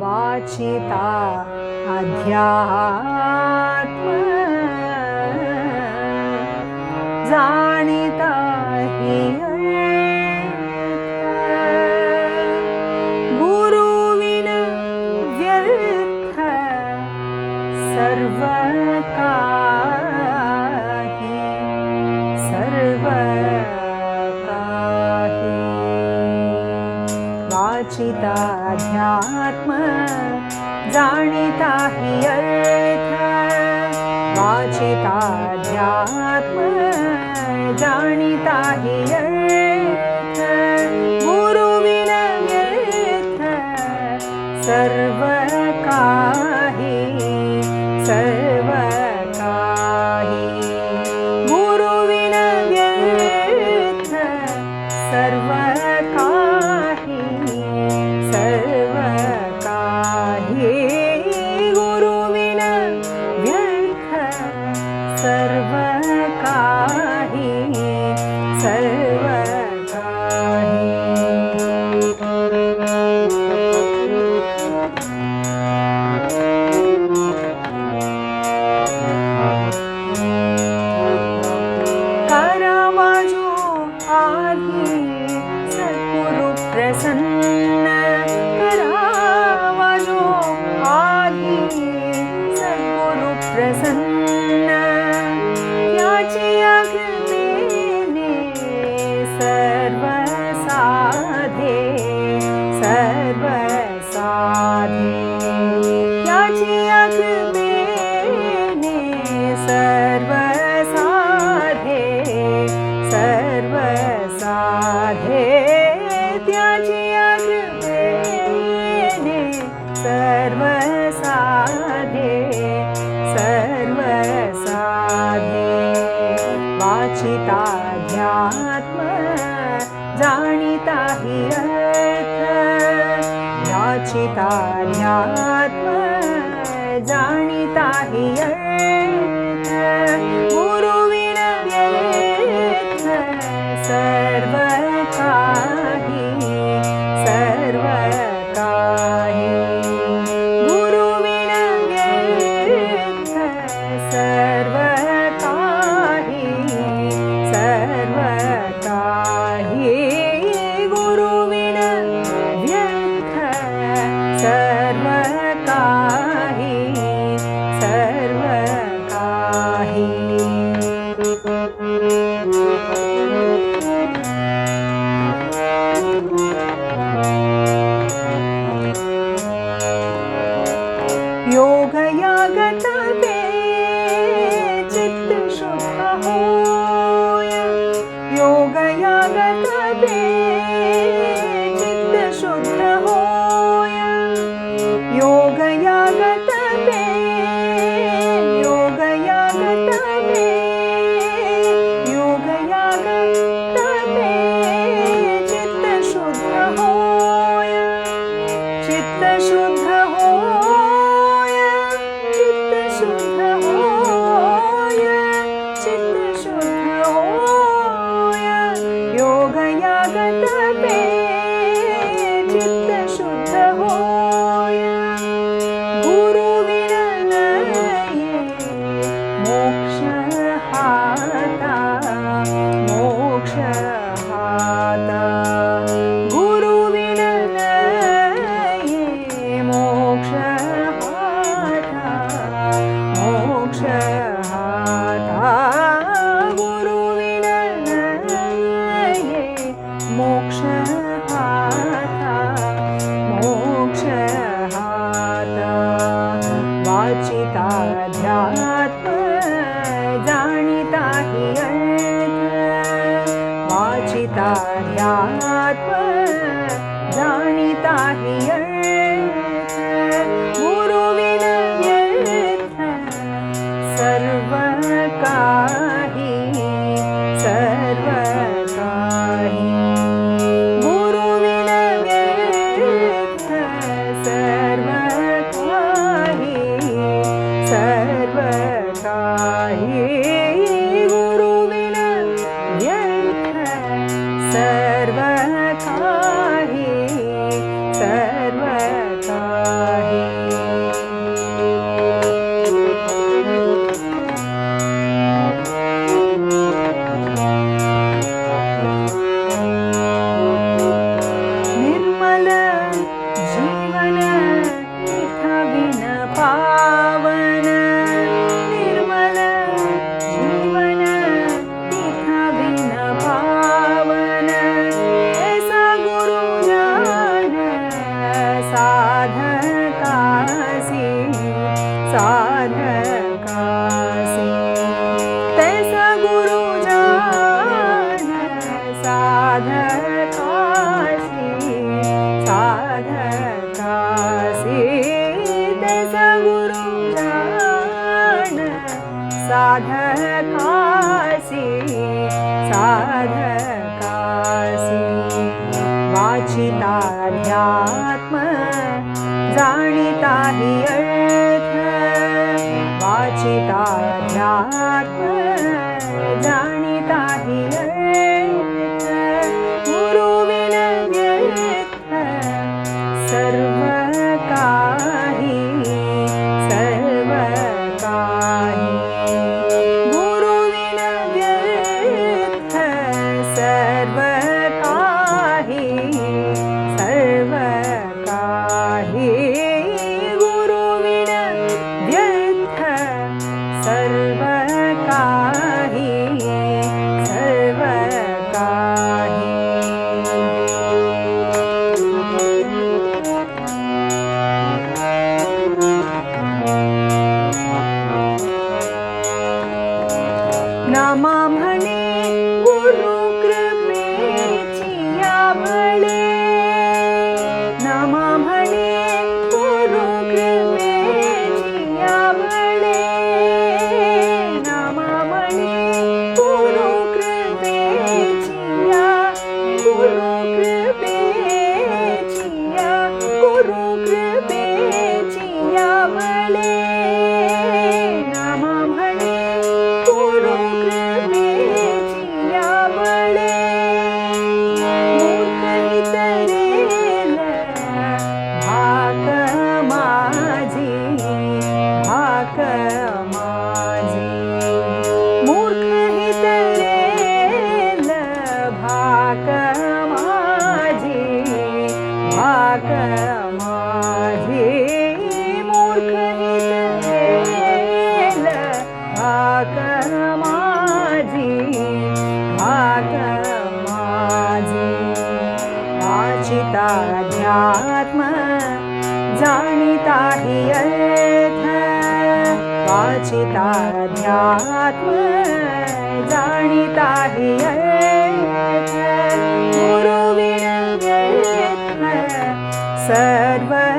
वाचिता अध्यात्मा। जिता हि गुरुविन व्यर्थ सर्वका ही अर्थ वाचिता ध्या Amen. राधे त्याची आजने सर्व साधे सर्व साधे. वाचिता ध्यात्म जाणिता अर्थ. याचिता सर्वका सर्वहि योगयागत ಕಾರ್ಯಾತ್ಮ ಜಾನಿತಾಹಿಯ साधकासी तैस गुरु जान साधकासी साधकासी तैस गुरु जान साधकासी साधकासी वाचिता ध्यात्म जाणिता हि जाणिता जाणिता રચિતા ધ્યાત્મ જાણીતા ગુરુ વિણ સર્વ